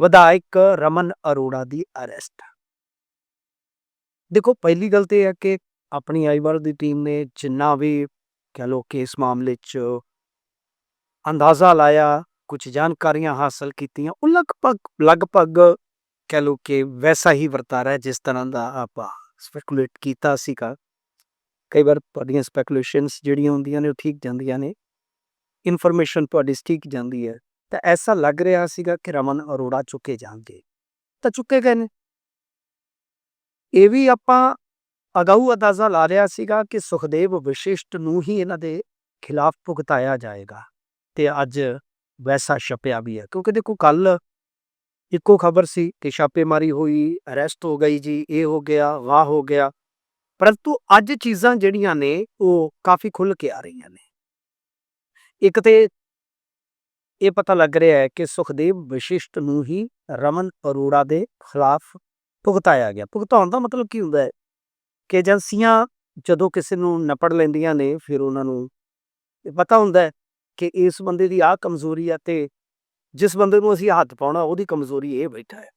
ਵਿਧਾਇਕ ਰਮਨ ਅਰੋੜਾ ਦੀ ਅਰੈਸਟ ਦੇਖੋ, ਪਹਿਲੀ ਗੱਲ ਤੇ ਇਹ ਹੈ ਕਿ ਆਪਣੀ ਆਈਵਾਲ ਦੀ ਟੀਮ ਨੇ ਜਿੰਨਾ ਵੀ ਕਹ ਲੋ ਕਿ ਇਸ ਮਾਮਲੇ 'ਚ ਅੰਦਾਜ਼ਾ ਲਾਇਆ ਕੁਝ ਜਾਣਕਾਰੀਆਂ ਹਾਸਲ ਕੀਤੀਆਂ, ਉਹ ਲਗਭਗ ਲਗਭਗ ਕਹ ਲੋ ਕਿ ਵੈਸਾ ਹੀ ਵਰਤਾਰਾ ਹੈ ਜਿਸ ਤਰ੍ਹਾਂ ਦਾ ਆਪਾਂ ਸਪੈਕੂਲੇਟ ਕੀਤਾ ਸੀਗਾ। ਕਈ ਵਾਰ ਤੁਹਾਡੀਆਂ ਸਪੈਕੂਲੇਸ਼ਨਸ ਜਿਹੜੀਆਂ ਹੁੰਦੀਆਂ ਨੇ ਉਹ ਠੀਕ ਜਾਂਦੀਆਂ ਨੇ। ਇਨਫੋਰਮੇਸ਼ਨ ਤੁਹਾਡੀ ਠੀਕ ਜਾਂਦੀ ਹੈ। ਤਾਂ ਐਸਾ ਲੱਗ ਰਿਹਾ ਸੀਗਾ ਕਿ ਰਮਨ ਅਰੋੜਾ ਚੁੱਕੇ ਜਾਣਗੇ। ਤਾਂ ਚੁੱਕੇ ਗਏ ਨੇ। ਇਹ ਵੀ ਆਪਾਂ ਅਗਾਊ ਅੰਦਾਜ਼ਾ ਲਾ ਰਿਹਾ ਸੀਗਾ ਕਿ ਸੁਖਦੇਵ ਵਿਸ਼ਿਸ਼ਟ ਨੂੰ ਹੀ ਇਹਨਾਂ ਦੇ ਖਿਲਾਫ ਭੁਗਤਾਇਆ ਜਾਏਗਾ। ਤੇ ਅੱਜ ਵੈਸਾ ਛਪਿਆ ਵੀ ਹੈ। ਕਿਉਂਕਿ ਦੇਖੋ ਕੱਲ ਇੱਕੋ ਖਬਰ ਸੀ ਕਿ ਛਾਪੇਮਾਰੀ ਹੋਈ, ਅਰੈਸਟ ਹੋ ਗਈ ਜੀ, ਇਹ ਹੋ ਗਿਆ, ਵਾਹ ਹੋ ਗਿਆ। ਪਰੰਤੂ ਅੱਜ ਚੀਜ਼ਾਂ ਜਿਹੜੀਆਂ ਨੇ, ਉਹ ਕਾਫੀ ਖੁੱਲ ਕੇ ਆ ਰਹੀਆਂ ਨੇ। ਇੱਕ ਤੇ ਇਹ ਪਤਾ ਲੱਗ ਰਿਹਾ ਹੈ ਕਿ ਸੁਖਦੇਵ ਵਿਸ਼ਿਸ਼ਟ ਨੂੰ ਹੀ ਰਮਨ ਅਰੋੜਾ ਦੇ ਖਿਲਾਫ ਭੁਗਤਾਇਆ ਗਿਆ। ਭੁਗਤਾਉਣ ਦਾ ਮਤਲਬ ਕੀ ਹੁੰਦਾ ਹੈ? ਕਿ ਏਜੰਸੀਆਂ ਜਦੋਂ ਕਿਸੇ ਨੂੰ ਨਪੜ ਲੈਂਦੀਆਂ ਨੇ, ਫਿਰ ਉਹਨਾਂ ਨੂੰ ਇਹ ਪਤਾ ਹੁੰਦਾ ਹੈ ਕਿ ਇਸ ਬੰਦੇ ਦੀ ਆਹ ਕਮਜ਼ੋਰੀ ਆ ਤੇ ਜਿਸ ਬੰਦੇ ਨੂੰ ਅਸੀਂ ਹੱਥ ਪਾਉਣਾ, ਉਹਦੀ ਕਮਜ਼ੋਰੀ ਇਹ ਬੈਠਾ ਹੈ।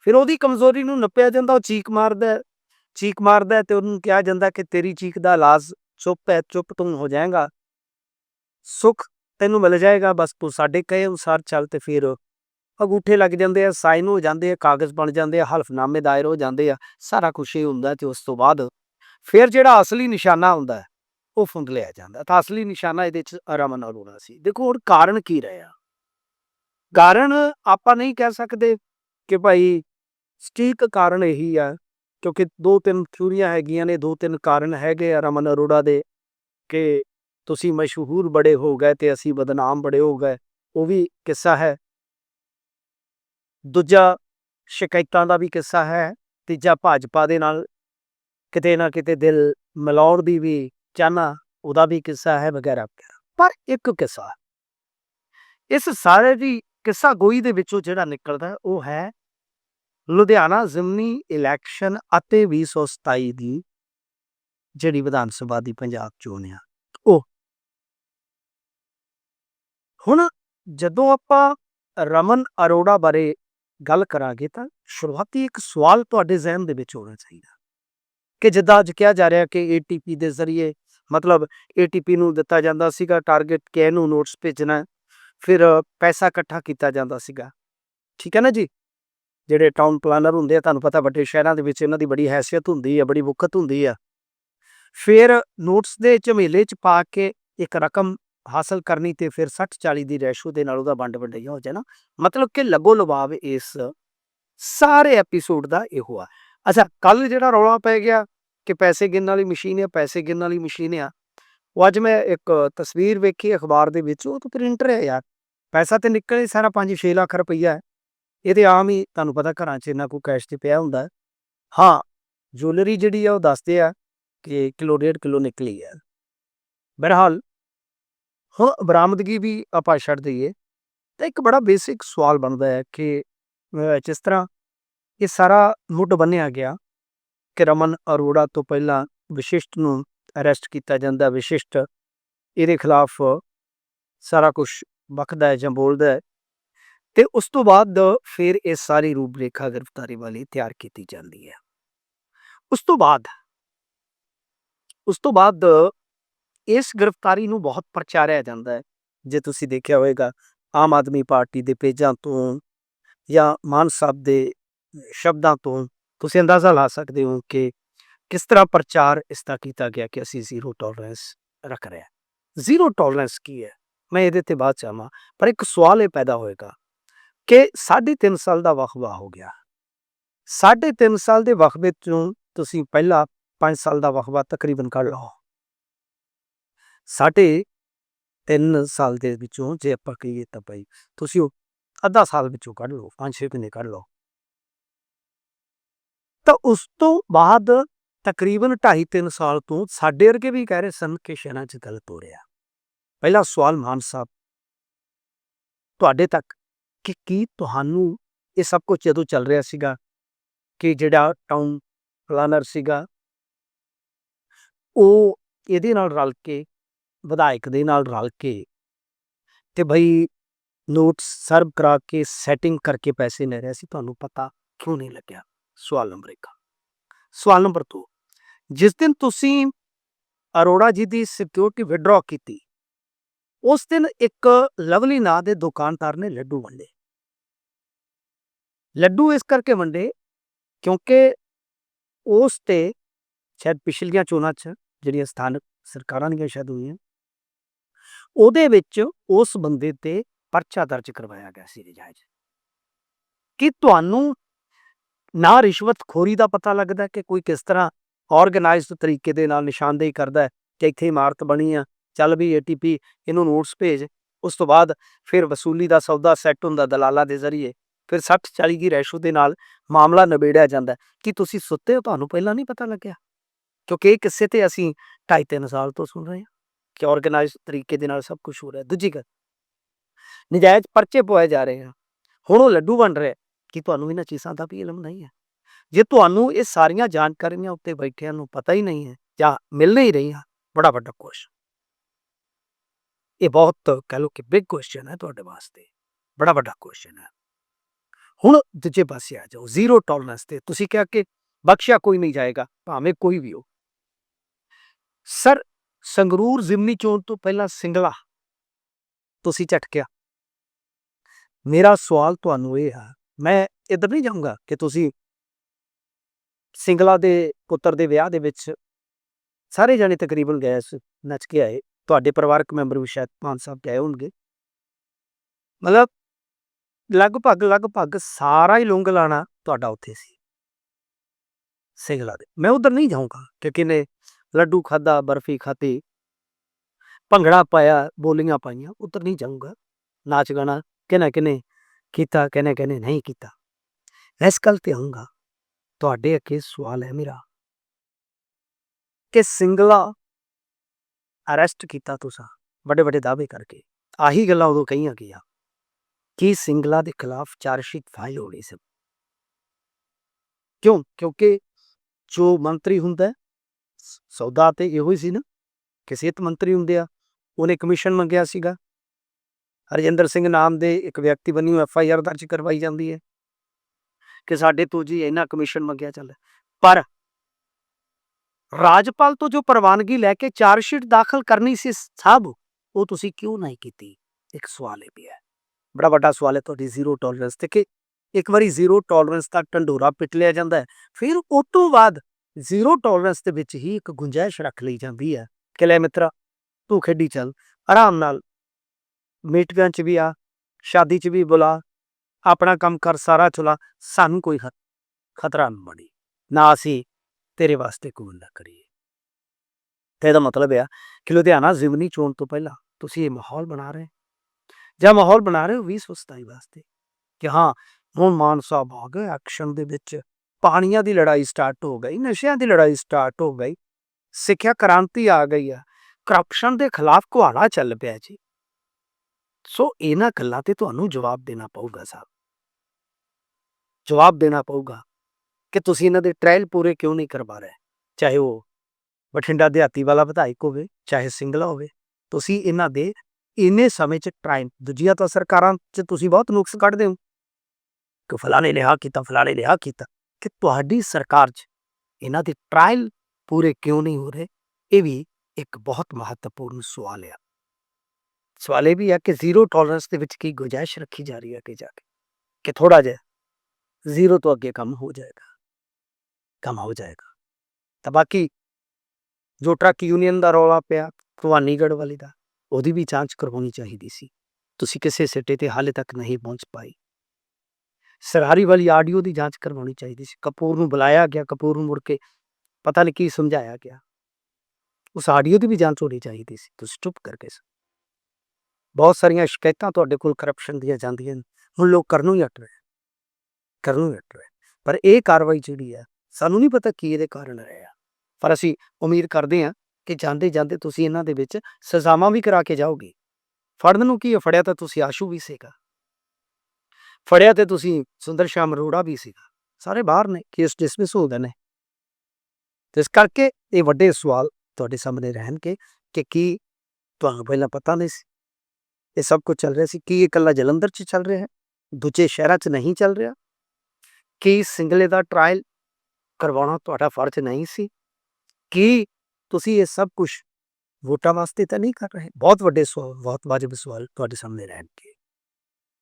ਫਿਰ ਉਹਦੀ ਕਮਜ਼ੋਰੀ ਨੂੰ ਨੱਪਿਆ ਜਾਂਦਾ, ਉਹ ਚੀਕ ਮਾਰਦਾ ਚੀਕ ਮਾਰਦਾ ਤੇ ਉਹਨੂੰ ਕਿਹਾ ਜਾਂਦਾ ਕਿ ਤੇਰੀ ਚੀਕ ਦਾ ਇਲਾਜ ਚੁੱਪ ਹੈ, ਚੁੱਪ ਤੂੰ ਹੋ ਜਾਏਗਾ। ਸੁੱਖ ਤੈਨੂੰ ਮਿਲ ਜਾਏਗਾ, ਬਸ ਤੂੰ ਸਾਡੇ ਕਹੇ ਅਨੁਸਾਰ ਚੱਲ ਤੇ ਫਿਰ ਅੰਗੂਠੇ ਲੱਗ ਜਾਂਦੇ ਆ, ਸਾਈਨ ਹੋ ਜਾਂਦੇ ਆ, ਕਾਗਜ਼ ਬਣ ਜਾਂਦੇ ਆ, ਹਲਫਨਾਮੇ ਦਾਇਰ ਹੋ ਜਾਂਦੇ ਆ, ਸਾਰਾ ਕੁਝ ਇਹ ਹੁੰਦਾ ਤੇ ਉਸ ਤੋਂ ਬਾਅਦ ਫਿਰ ਜਿਹੜਾ ਅਸਲੀ ਨਿਸ਼ਾਨਾ ਹੁੰਦਾ, ਉਹ ਫੁੰਦ ਲਿਆ ਜਾਂਦਾ। ਤਾਂ ਅਸਲੀ ਨਿਸ਼ਾਨਾ ਇਹਦੇ ਚ ਰਮਨ ਅਰੋੜਾ ਸੀ। ਦੇਖੋ ਹੁਣ ਕਾਰਨ ਕੀ ਰਿਹਾ? ਕਾਰਨ ਆਪਾਂ ਨਹੀਂ ਕਹਿ ਸਕਦੇ ਕਿ ਭਾਈ ਸਟੀਕ ਕਾਰਨ ਇਹੀ ਆ, ਕਿਉਂਕਿ ਦੋ ਤਿੰਨ ਥਿਊਰੀਆਂ ਹੈਗੀਆਂ ਨੇ, ਦੋ ਤਿੰਨ ਕਾਰਨ ਹੈਗੇ ਆ ਰਮਨ ਅਰੋੜਾ ਦੇ ਕਿ ਤੁਸੀਂ ਮਸ਼ਹੂਰ ਬੜੇ ਹੋ ਗਏ ਤੇ ਅਸੀਂ ਬਦਨਾਮ ਬੜੇ ਹੋ ਗਏ, ਉਹ ਵੀ ਕਿੱਸਾ ਹੈ? ਦੂਜਾ ਸ਼ਿਕਾਇਤਾਂ ਦਾ ਵੀ ਕਿੱਸਾ ਹੈ, ਤੀਜਾ ਭਾਜਪਾ ਦੇ ਨਾਲ ਕਿਤੇ ਨਾ ਕਿਤੇ ਦਿਲ ਮਿਲਾਉਣ ਦੀ ਵੀ ਚਾਹਨਾ ਉਹਦਾ ਵੀ ਕਿੱਸਾ ਹੈ ਵਗੈਰਾ ਪਰ ਇੱਕ ਕਿੱਸਾ, ਇਸ ਸਾਰੇ ਦੀ ਕਿੱਸਾ ਗੋਈ ਦੇ ਵਿੱਚੋਂ ਜਿਹੜਾ ਨਿਕਲਦਾ ਉਹ ਹੈ ਲੁਧਿਆਣਾ ਜ਼ਿਮਨੀ ਇਲੈਕਸ਼ਨ ਅਤੇ 2027 ਦੀ ਜਿਹੜੀ ਵਿਧਾਨ ਸਭਾ ਦੀ ਪੰਜਾਬ ਚੋਣ ਆ ਉਹ ਹੁਣ ਜਦੋਂ ਆਪਾਂ ਰਮਨ ਅਰੋੜਾ ਬਾਰੇ ਗੱਲ ਕਰਾਂਗੇ ਤਾਂ ਸ਼ੁਰੂਆਤੀ ਇੱਕ ਸਵਾਲ ਤੁਹਾਡੇ ਜ਼ਿਹਨ ਦੇ ਵਿੱਚ ਹੋਣਾ ਚਾਹੀਦਾ। ਕਿ ਜਿੱਦਾਂ ਅੱਜ ਕਿਹਾ ਜਾ ਰਿਹਾ ਕਿ ਏਟੀਪੀ ਦੇ ਜ਼ਰੀਏ ਮਤਲਬ ਏਟੀਪੀ ਨੂੰ ਦਿੱਤਾ ਜਾਂਦਾ ਸੀਗਾ ਟਾਰਗੇਟ ਕਿ ਇਹਨੂੰ ਨੋਟਸ ਭੇਜਣਾ, ਫਿਰ ਪੈਸਾ ਇਕੱਠਾ ਕੀਤਾ ਜਾਂਦਾ ਸੀਗਾ। ਠੀਕ ਹੈ ਨਾ ਜੀ? ਜਿਹੜੇ ਟਾਊਨ ਪਲਾਨਰ ਹੁੰਦੇ ਆ, ਤੁਹਾਨੂੰ ਪਤਾ ਵੱਡੇ ਸ਼ਹਿਰਾਂ ਦੇ ਵਿੱਚ ਇਹਨਾਂ ਦੀ ਬੜੀ ਹੈਸੀਅਤ ਹੁੰਦੀ ਹੈ ਬੜੀ ਵਕਤ ਹੁੰਦੀ ਆ। ਫਿਰ ਨੋਟਸ ਦੇ ਝਮੇਲੇ ਚ ਪਾ ਕੇ ਇੱਕ ਰਕਮ ਹਾਸਲ ਕਰਨੀ ਤੇ ਫਿਰ 60 40 ਦੀ ਰੈਸ਼ੋ ਦੇ ਨਾਲ ਉਹਦਾ ਵੰਡ ਵੰਡਈਆ ਹੋ ਜਾਣਾ। ਮਤਲਬ ਕਿ ਲੱਗੋ ਲਵਾਬ ਇਸ ਸਾਰੇ ਐਪੀਸੋਡ ਦਾ ਇਹੋ ਆ ਅੱਛਾ ਕੱਲ ਜਿਹੜਾ ਰੌਲਾ ਪੈ ਗਿਆ ਕਿ ਪੈਸੇ ਗਿਣਨ ਵਾਲੀ ਮਸ਼ੀਨ ਆ, ਪੈਸੇ ਗਿਣਨ ਵਾਲੀ ਮਸ਼ੀਨ ਆ, ਉਹ ਅੱਜ ਮੈਂ ਇੱਕ ਤਸਵੀਰ ਵੇਖੀ ਅਖਬਾਰ ਦੇ ਵਿੱਚ, ਉਹ ਤਾਂ ਪ੍ਰਿੰਟਰ ਹੈ ਯਾਰ। ਪੈਸਾ ਤੇ ਨਿਕਲੇ ਸਾਰਾ 5-6 ਲੱਖ ਰੁਪਈਆ ਹੈ। ਇਹ ਤੇ ਆਮ ਹੀ ਤੁਹਾਨੂੰ ਪਤਾ ਘਰਾਂ 'ਚ ਇੰਨਾ ਕੋ ਕੈਸ਼ ਤੇ ਪਿਆ ਹੁੰਦਾ। ਹਾਂ ਜੁਐਲਰੀ ਜਿਹੜੀ ਆ ਉਹ ਦੱਸਦੇ ਆ ਕਿ ਕਿਲੋ ਡੇਢ ਕਿਲੋ ਨਿਕਲੀ ਹੈ ਬਹਰਹਾਲ ਹੁਣ ਬਰਾਮਦਗੀ ਵੀ ਆਪਾਂ ਛੱਡ ਦਈਏ। ਤਾਂ ਇੱਕ ਬੜਾ ਬੇਸਿਕ ਸਵਾਲ ਬਣਦਾ ਹੈ ਕਿ ਜਿਸ ਤਰ੍ਹਾਂ ਇਹ ਸਾਰਾ ਮੁੱਢ ਬੰਨਿਆ ਗਿਆ ਕਿ ਰਮਨ ਅਰੋੜਾ ਤੋਂ ਪਹਿਲਾਂ ਵਿਸ਼ਿਸ਼ਟ ਨੂੰ ਅਰੈਸਟ ਕੀਤਾ ਜਾਂਦਾ, ਵਿਸ਼ਿਸ਼ਟ ਇਹਦੇ ਖਿਲਾਫ ਸਾਰਾ ਕੁਝ ਬਖਦਾ ਹੈ ਜਾਂ ਬੋਲਦਾ ਹੈ। ਤੇ ਉਸ ਤੋਂ ਬਾਅਦ ਫਿਰ ਇਹ ਸਾਰੀ ਰੂਪਰੇਖਾ ਗ੍ਰਿਫਤਾਰੀ ਵਾਲੀ ਤਿਆਰ ਕੀਤੀ ਜਾਂਦੀ ਹੈ। ਉਸ ਤੋਂ ਬਾਅਦ, ਉਸ ਤੋਂ ਬਾਅਦ ਇਸ ਗ੍ਰਿਫਤਾਰੀ ਨੂੰ ਬਹੁਤ ਪ੍ਰਚਾਰਿਆ ਜਾਂਦਾ ਹੈ। ਜੇ ਤੁਸੀਂ ਦੇਖਿਆ ਹੋਵੇਗਾ, ਆਮ ਆਦਮੀ ਪਾਰਟੀ ਦੇ ਪੇਜਾਂ ਤੋਂ ਜਾਂ ਮਾਨ ਸਾਹਿਬ ਦੇ ਸ਼ਬਦਾਂ ਤੋਂ ਤੁਸੀਂ ਅੰਦਾਜ਼ਾ ਲਾ ਸਕਦੇ ਹੋ ਕਿ ਕਿਸ ਤਰ੍ਹਾਂ ਪ੍ਰਚਾਰ ਇਸ ਦਾ ਕੀਤਾ ਗਿਆ ਕਿ ਅਸੀਂ ਜ਼ੀਰੋ ਟੋਲਰੈਂਸ ਰੱਖ ਰਹੇ ਹਾਂ। ਜ਼ੀਰੋ ਟੋਲਰੈਂਸ ਕੀ ਹੈ? ਮੈਂ ਇਹਦੇ ਤੇ ਬਾਅਦ ਚਾਹਾਂ ਪਰ ਇੱਕ ਸਵਾਲ ਇਹ ਪੈਦਾ ਹੋਏਗਾ ਕਿ 3.5 ਸਾਲ ਦਾ ਵਕਫਾ ਹੋ ਗਿਆ। 3.5 ਸਾਲ ਦੇ ਵਕਫੇ ਤੋਂ ਤੁਸੀਂ ਪਹਿਲਾ 5 ਸਾਲ ਦਾ ਵਕਫਾ ਤਕਰੀਬਨ ਕੱਢ ਲਓ। ਸਾਢੇ 3 ਸਾਲ ਦੇ ਵਿੱਚੋਂ ਜੇ ਆਪਾਂ ਕਹੀਏ ਤਾਂ ਭਾਈ ਤੁਸੀਂ ਉਹ ਅੱਧਾ ਸਾਲ ਵਿੱਚੋਂ ਕੱਢ ਲਓ 5-6 ਮਹੀਨੇ ਕੱਢ ਲਓ। ਤਾਂ ਉਸ ਤੋਂ ਬਾਅਦ ਤਕਰੀਬਨ 2.5-3 ਸਾਲ ਤੋਂ ਸਾਡੇ ਵਰਗੇ ਵੀ ਕਹਿ ਰਹੇ ਸਨ ਕਿ ਸ਼ਹਿਰਾਂ 'ਚ ਗਲਤ ਹੋ ਰਿਹਾ। ਪਹਿਲਾ ਸਵਾਲ ਮਾਨ ਸਾਹਿਬ, ਤੁਹਾਡੇ ਤੱਕ ਕਿ ਕੀ ਤੁਹਾਨੂੰ ਇਹ ਸਭ ਕੁਝ ਜਦੋਂ ਚੱਲ ਰਿਹਾ ਸੀਗਾ ਕਿ ਜਿਹੜਾ ਟਾਊਨ ਪਲਾਨਰ ਸੀਗਾ, ਉਹ ਇਹਦੇ ਨਾਲ ਰਲ ਕੇ ਵਿਧਾਇਕ ਦੇ ਨਾਲ ਰਲ ਕੇ ਤੇ ਭਈ ਨੋਟਸ ਸਰਵ ਕਰਾ ਕੇ ਸੈਟਿੰਗ ਕਰਕੇ ਪੈਸੇ ਲੈ ਰਿਹਾ ਸੀ, ਤੁਹਾਨੂੰ ਪਤਾ ਕਿਉਂ ਨਹੀਂ ਲੱਗਿਆ? ਸਵਾਲ ਨੰਬਰ 1 ਸਵਾਲ ਨੰਬਰ 2 ਜਿਸ ਦਿਨ ਤੁਸੀਂ ਅਰੋੜਾ ਜੀ ਦੀ ਸਿਕਿਉਰਿਟੀ ਵਿਡਰਾਅ ਕੀਤੀ, ਉਸ ਦਿਨ ਇੱਕ ਲਵਲੀ ਨਾਂ ਦੇ ਦੁਕਾਨਦਾਰ ਨੇ ਲੱਡੂ ਵੰਡੇ। ਲੱਡੂ ਇਸ ਕਰਕੇ ਵੰਡੇ ਕਿਉਂਕਿ ਉਸ ਤੇ ਸ਼ਾਇਦ ਪਿਛਲੀਆਂ ਚੋਣਾਂ 'ਚ ਜਿਹੜੀਆਂ ਸਥਾਨਕ ਸਰਕਾਰਾਂ ਦੀਆਂ ਸ਼ਾਇਦ ਹੋਈਆਂ ਉਹਦੇ ਵਿੱਚ ਉਸ ਬੰਦੇ ਤੇ ਪਰਚਾ ਦਰਜ ਕਰਵਾਇਆ ਗਿਆ ਸੀ ਰਿਜਾਇਜ਼ ਕਿ ਤੁਹਾਨੂੰ ਨਾ ਰਿਸ਼ਵਤਖੋਰੀ ਦਾ ਪਤਾ ਲੱਗਦਾ ਕਿ ਕੋਈ ਕਿਸ ਤਰ੍ਹਾਂ ਆਰਗੇਨਾਈਜ਼ਡ ਤਰੀਕੇ ਦੇ ਨਾਲ ਨਿਸ਼ਾਨਦੇਹੀ ਕਰਦਾ ਹੈ ਕਿ ਇੱਥੇ ਇਮਾਰਤ ਬਣੀ ਆ, ਚੱਲ ਵੀ ਏਟੀਪੀ ਇਹਨੂੰ ਨੋਟਸ ਭੇਜ, ਉਸ ਤੋਂ ਬਾਅਦ ਫਿਰ ਵਸੂਲੀ ਦਾ ਸੌਦਾ ਸੈੱਟ ਹੁੰਦਾ ਦਲਾਲਾਂ ਦੇ ਜ਼ਰੀਏ, ਫਿਰ 60 40 ਦੀ ਰੈਸ਼ੋ ਦੇ ਨਾਲ ਮਾਮਲਾ ਨਿਬੇੜਿਆ ਜਾਂਦਾ ਕਿ ਤੁਸੀਂ ਸੁੱਤੇ ਹੋ? ਤੁਹਾਨੂੰ ਪਹਿਲਾਂ ਨਹੀਂ ਪਤਾ ਲੱਗਿਆ? ਕਿਉਂਕਿ ਇਹ ਕਿੱਸੇ ਤੇ ਅਸੀਂ 2.5 3 ਸਾਲ ਤੋਂ ਸੁਣ ਰਹੇ ਹਾਂ। ਕਿ ਆਰਗੇਨਾਈਜ਼ਡ ਤਰੀਕੇ ਦੇ ਨਾਲ ਸਭ ਕੁਝ ਹੋ ਰਿਹਾ। ਦੂਜੀ ਗੱਲ, ਨਜਾਇਜ਼ ਪਰਚੇ ਪਵਾਏ ਜਾ ਰਹੇ ਆ ਹੁਣ ਉਹ ਲੱਡੂ ਬਣ ਰਿਹਾ, ਕਿ ਤੁਹਾਨੂੰ ਇਹਨਾਂ ਚੀਜ਼ਾਂ ਦਾ ਵੀ ਇਲਮ ਨਹੀਂ ਹੈ? ਜੇ ਤੁਹਾਨੂੰ ਇਹ ਸਾਰੀਆਂ ਜਾਣਕਾਰੀਆਂ ਉੱਤੇ ਬੈਠਿਆਂ ਨੂੰ ਪਤਾ ਹੀ ਨਹੀਂ ਹੈ, ਜਾਂ ਮਿਲ ਨਹੀਂ ਰਹੀਆਂ ਬੜਾ ਵੱਡਾ ਕੁਐਸਚਨ ਇਹ ਬਹੁਤ ਕਹ ਲਓ ਕਿ ਬਿਗ ਕੁਐਸਚਨ ਹੈ ਤੁਹਾਡੇ ਵਾਸਤੇ। ਬੜਾ ਵੱਡਾ ਕੁਐਸਚਨ ਹੈ। ਹੁਣ ਦੂਜੇ ਪਾਸੇ ਆ ਜਾਓ ਜ਼ੀਰੋ ਟੋਲਰੈਂਸ ਤੇ। ਤੁਸੀਂ ਕਿਹਾ ਕਿ ਬਖਸ਼ਿਆ ਕੋਈ ਨਹੀਂ ਜਾਏਗਾ, ਭਾਵੇਂ ਕੋਈ ਵੀ ਹੋ। ਸਰ ਸੰਗਰੂਰ ਜ਼ਿਮਨੀ ਚੋਣ ਤੋਂ ਪਹਿਲਾਂ ਸਿੰਗਲਾ। ਤੁਸੀਂ ਝਟਕਿਆ। ਮੇਰਾ ਸਵਾਲ ਤੁਹਾਨੂੰ ਇਹ ਆ, ਮੈਂ ਇਧਰ ਨਹੀਂ ਜਾਊਂਗਾ ਕਿ ਤੁਸੀਂ ਸਿੰਗਲਾ ਦੇ ਪੁੱਤਰ ਦੇ ਵਿਆਹ ਦੇ ਵਿੱਚ ਸਾਰੇ ਜਾਣੇ ਤਕਰੀਬਨ ਗਏ ਸੀ ਨੱਚ ਕੇ ਆਏ, ਤੁਹਾਡੇ ਪਰਿਵਾਰਕ ਮੈਂਬਰ ਵੀ ਸ਼ਾਇਦ ਪਾਨ ਸਾਹਿਬ ਗਏ ਹੋਣਗੇ। ਮਤਲਬ ਲਗਭਗ ਲਗਭਗ ਸਾਰਾ ਹੀ ਲੁੰਗ ਲਾਣਾ ਤੁਹਾਡਾ ਉੱਥੇ ਸੀ। ਸਿੰਗਲਾ ਦੇ। ਮੈਂ ਉਧਰ ਨਹੀਂ ਜਾਊਂਗਾ, ਕਿਉਂਕਿ ਨੇ ਲੱਡੂ ਖਾਦਾ ਬਰਫੀ ਖਾਧੀ, ਭੰਗੜਾ ਪਾਇਆ, ਬੋਲੀਆਂ ਪਾਈਆਂ ਉਧਰ ਨਹੀਂ ਜਾਊਂਗਾ ਨਾਚ ਗਾਣਾ, ਕਿਹਨੇ ਕਿਹਨੇ ਕੀਤਾ, ਕਿਹਨੇ ਕਿਹਨੇ ਨਹੀਂ ਕੀਤਾ। ਇਸ ਗੱਲ ਤੇ ਆਊਂਗਾ ਤੁਹਾਡੇ ਅੱਗੇ ਸਵਾਲ ਹੈ ਮੇਰਾ, ਕਿ ਸਿੰਗਲਾ ਅਰੈਸਟ ਕੀਤਾ ਤੁਸੀਂ ਵੱਡੇ ਵੱਡੇ ਦਾਅਵੇ ਕਰਕੇ, ਆਹੀ ਗੱਲਾਂ ਉਦੋਂ ਕਹੀਆਂ ਗਿਆ ਕਿ ਸਿੰਗਲਾ ਦੇ ਖਿਲਾਫ ਚਾਰਜਸ਼ੀਟ ਫਾਈਲ ਹੋ ਰਹੀ ਸੀ। ਕਿਉਂ? ਕਿਉਂਕਿ ਜੋ ਮੰਤਰੀ ਹੁੰਦਾ ਸੌਦਾ ਤੇ ਇਹੋ ਹੀ ਸੀ ਨਾ ਕਿ ਸਿਹਤ ਮੰਤਰੀ ਹੁੰਦੇ ਆ, ਉਹਨੇ ਕਮਿਸ਼ਨ ਮੰਗਿਆ ਸੀਗਾ। ਹਰਜਿੰਦਰ ਸਿੰਘ ਨਾਮ ਦੇ ਇੱਕ ਵਿਅਕਤੀ ਬਣੀ ਐਫ ਆਈ ਆਰ ਦਰਜ ਕਰਵਾਈ ਜਾਂਦੀ ਹੈ ਕਿ ਸਾਡੇ ਤੋਂ ਜੀ ਇਹਨਾਂ ਕਮਿਸ਼ਨ ਮੰਗਿਆ ਚੱਲ। ਪਰ ਰਾਜਪਾਲ ਤੋਂ ਜੋ ਪ੍ਰਵਾਨਗੀ ਲੈ ਕੇ ਚਾਰਜਸ਼ੀਟ ਦਾਖਲ ਕਰਨੀ ਸੀ ਸਭ, ਉਹ ਤੁਸੀਂ ਕਿਉਂ ਨਹੀਂ ਕੀਤੀ? ਇੱਕ ਸਵਾਲ ਇਹ ਵੀ ਹੈ। ਬੜਾ ਵੱਡਾ ਸਵਾਲ ਹੈ ਤੁਹਾਡੀ ਜ਼ੀਰੋ ਟੋਲਰੈਂਸ ਤੇ ਕਿ ਇੱਕ ਵਾਰੀ ਜ਼ੀਰੋ ਟੋਲਰੈਂਸ ਦਾ ਢੰਡੋਰਾ ਪਿਟ ਲਿਆ ਜਾਂਦਾ ਹੈ, ਫਿਰ ਉਸ ਤੋਂ ਬਾਅਦ ਜ਼ੀਰੋ ਟੋਲਰੈਂਸ ਦੇ ਵਿੱਚ ਹੀ ਇੱਕ ਗੁੰਜਾਇਸ਼ ਰੱਖ ਲਈ ਜਾਂਦੀ ਹੈ ਕਿ ਲੈ ਮਿੱਤਰਾ, ਤੂੰ ਖੇਡੀ ਚੱਲ, ਆਰਾਮ ਨਾਲ। ਮੀਟਿੰਗਾਂ 'ਚ ਵੀ ਆ, ਸ਼ਾਦੀ 'ਚ ਵੀ ਬੁਲਾ, ਆਪਣਾ ਕੰਮ ਕਰ, ਸਾਰਾ ਚਲਾ, ਸਾਨੂੰ ਕੋਈ ਖਤਰਾ ਨਾ ਬਣੀ ਨਾ ਅਸੀਂ ਤੇਰੇ ਵਾਸਤੇ ਕੋਈ ਨਾ ਕਰੀਏ। ਤੇ ਇਹਦਾ ਮਤਲਬ ਇਹ ਆ ਕਿ ਲੁਧਿਆਣਾ ਜ਼ਿਮਨੀ ਚੋਣ ਤੋਂ ਪਹਿਲਾਂ ਤੁਸੀਂ ਇਹ ਮਾਹੌਲ ਬਣਾ ਰਹੇ ਜਾਂ ਮਾਹੌਲ ਬਣਾ ਰਹੇ ਹੋ 2027 ਵਾਸਤੇ? ਕਿ ਹਾਂ, ਹੁਣ ਮਾਨ ਸਾਹਿਬ ਆ ਗਏ ਐਕਸ਼ਨ ਦੇ ਵਿੱਚ ਪਾਣੀਆਂ ਦੀ ਲੜਾਈ ਸਟਾਰਟ ਹੋ ਗਈ, ਨਸ਼ਿਆਂ ਦੀ ਲੜਾਈ ਸਟਾਰਟ ਹੋ ਗਈ, ਸਿੱਖਿਆ ਕ੍ਰਾਂਤੀ ਆ ਗਈ ਆ ਕਰਪਸ਼ਨ ਦੇ ਖਿਲਾਫ ਕੁਹਾੜਾ ਚੱਲ ਪਿਆ ਜੀ। ਸੋ ਇਹਨਾਂ ਗੱਲਾਂ ਤੇ ਤੁਹਾਨੂੰ ਜਵਾਬ ਦੇਣਾ ਪਊਗਾ ਸਾਹਿਬ ਜਵਾਬ ਦੇਣਾ ਪਊਗਾ ਕਿ ਤੁਸੀਂ ਇਹਨਾਂ ਦੇ ਟ੍ਰਾਇਲ ਪੂਰੇ ਕਿਉਂ ਨਹੀਂ ਕਰਵਾ ਰਹੇ? ਚਾਹੇ ਉਹ ਬਠਿੰਡਾ ਦਿਹਾਤੀ ਵਾਲਾ ਵਿਧਾਇਕ ਹੋਵੇ, ਚਾਹੇ ਸਿੰਗਲਾ ਹੋਵੇ, ਤੁਸੀਂ ਇਹਨਾਂ ਦੇ ਇੰਨੇ ਸਮੇਂ ਚ ਟ੍ਰਾਇਲ ਦੂਜੀਆਂ ਤਾਂ ਸਰਕਾਰਾਂ ਚ ਤੁਸੀਂ ਬਹੁਤ ਨੁਕਸ ਕੱਢਦੇ ਹੋ। ਕਿ ਫਲਾਣੇ ਨੇ ਆਹ ਕੀਤਾ, ਫਲਾਣੇ ਨੇ ਆਹ ਕੀਤਾ। ਕਿ ਤੁਹਾਡੀ ਸਰਕਾਰ ਚ ਇਹਨਾਂ ਦੇ ਟ੍ਰਾਇਲ ਪੂਰੇ ਕਿਉਂ ਨਹੀਂ ਹੋ ਰਹੇ? ਇਹ ਵੀ ਇੱਕ ਬਹੁਤ ਮਹੱਤਵਪੂਰਨ ਸਵਾਲ ਹੈ ਸਵਾਲ ਇਹ ਵੀ ਹੈ ਕਿ ਜ਼ੀਰੋ ਟੋਲਰੈਂਸ ਦੇ ਵਿੱਚ ਕੀ ਗੁੰਜਾਇਸ਼ ਰੱਖੀ ਜਾ ਰਹੀ ਹੈ ਕਿ ਜਾ ਕੇ? ਕਿ ਥੋੜਾ ਜਿਹਾ ਜ਼ੀਰੋ ਤੋਂ ਅੱਗੇ ਕੰਮ ਹੋ ਜਾਏਗਾ। ਕੰਮ ਹੋ ਜਾਏਗਾ। ਤਾਂ ਬਾਕੀ ਜੋ ਟਰੱਕ ਯੂਨੀਅਨ ਦਾ ਰੌਲਾ ਪਿਆ, ਭਵਾਨੀਗੜ੍ਹ ਵਾਲੀ ਦਾ, ਉਹਦੀ ਵੀ ਜਾਂਚ ਕਰਵਾਉਣੀ ਚਾਹੀਦੀ ਸੀ। ਤੁਸੀਂ ਕਿਸੇ ਸਿੱਟੇ ਤੇ ਹਾਲੇ ਤੱਕ ਨਹੀਂ ਪਹੁੰਚ ਪਾਈ। ਸਰਾਰੀ ਵਾਲੀ ਆਡੀਓ ਦੀ ਜਾਂਚ ਕਰਵਾਉਣੀ ਚਾਹੀਦੀ ਸੀ। ਕਪੂਰ ਨੂੰ ਬੁਲਾਇਆ ਗਿਆ, ਕਪੂਰ ਨੂੰ ਮੁੜ ਕੇ ਪਤਾ ਨਹੀਂ ਕੀ ਸਮਝਾਇਆ ਗਿਆ। ਉਸ ਆਡੀਓ ਦੀ ਵੀ ਜਾਂਚ ਹੋਣੀ ਚਾਹੀਦੀ ਸੀ। ਤੁਸੀਂ ਚੁੱਪ ਕਰਕੇ ਸੋ। ਬਹੁਤ ਸਾਰੀਆਂ ਸ਼ਿਕਾਇਤਾਂ ਤੁਹਾਡੇ ਕੋਲ ਕਰਪਸ਼ਨ ਦੀਆਂ ਜਾਂਦੀਆਂ ਨੇ। ਹੁਣ ਲੋਕ ਕਰਨ ਨੂੰ ਹੀ ਹਟ ਰਹੇ ਕਰਨ ਨੂੰ ਹੀ ਹਟ ਰਹੇ ਪਰ ਇਹ ਕਾਰਵਾਈ ਜਿਹੜੀ ਆ, ਸਾਨੂੰ ਨਹੀਂ ਪਤਾ ਕੀ ਇਹਦੇ ਕਾਰਨ ਰਹੇ ਆ। ਪਰ ਅਸੀਂ ਉਮੀਦ ਕਰਦੇ ਹਾਂ ਕਿ ਜਾਂਦੇ ਜਾਂਦੇ ਤੁਸੀਂ ਇਹਨਾਂ ਦੇ ਵਿੱਚ ਸਜ਼ਾਵਾਂ ਵੀ ਕਰਾ ਕੇ ਜਾਓਗੇ। ਫੜਨ ਨੂੰ ਕੀ ਫੜਿਆ ਤਾਂ ਤੁਸੀਂ ਆਸ਼ੂ ਵੀ ਸੀਗਾ। ਫੜਿਆ ਤੇ ਤੁਸੀਂ ਸੁੰਦਰ ਸ਼ਾਮ ਅਰੋੜਾ ਵੀ ਸੀਗਾ। ਸਾਰੇ ਬਾਹਰ ਨੇ, ਕੇਸ ਡਿਸਮਿਸ ਹੋ ਗਏ ਨੇ ਇਸ ਕਰਕੇ ਇਹ ਵੱਡੇ ਸਵਾਲ ਤੁਹਾਡੇ ਸਾਹਮਣੇ ਰਹਿਣਗੇ ਕਿ ਕੀ ਤੁਹਾਨੂੰ ਪਹਿਲਾਂ ਪਤਾ ਨਹੀਂ ਸੀ। ਇਹ ਸਭ ਕੁਝ ਚੱਲ ਰਿਹਾ ਸੀ। ਕੀ ਇਹ ਇਕੱਲਾ ਜਲੰਧਰ 'ਚ ਚੱਲ ਰਿਹਾ ਹੈ? ਦੂਜੇ ਸ਼ਹਿਰਾਂ 'ਚ ਨਹੀਂ ਚੱਲ ਰਿਹਾ? ਕੀ ਸਿੰਗਲੇ ਦਾ ਟਰਾਇਲ ਕਰਵਾਉਣਾ ਤੁਹਾਡਾ ਫਰਜ਼ ਨਹੀਂ ਸੀ? ਕੀ ਤੁਸੀਂ ਇਹ ਸਭ ਕੁਝ ਵੋਟਾਂ ਵਾਸਤੇ ਤਾਂ ਨਹੀਂ ਕਰ ਰਹੇ? ਬਹੁਤ ਵੱਡੇ ਸਵਾਲ, ਬਹੁਤ ਵਾਜਬ ਸਵਾਲ ਤੁਹਾਡੇ ਸਾਹਮਣੇ ਰਹਿਣਗੇ।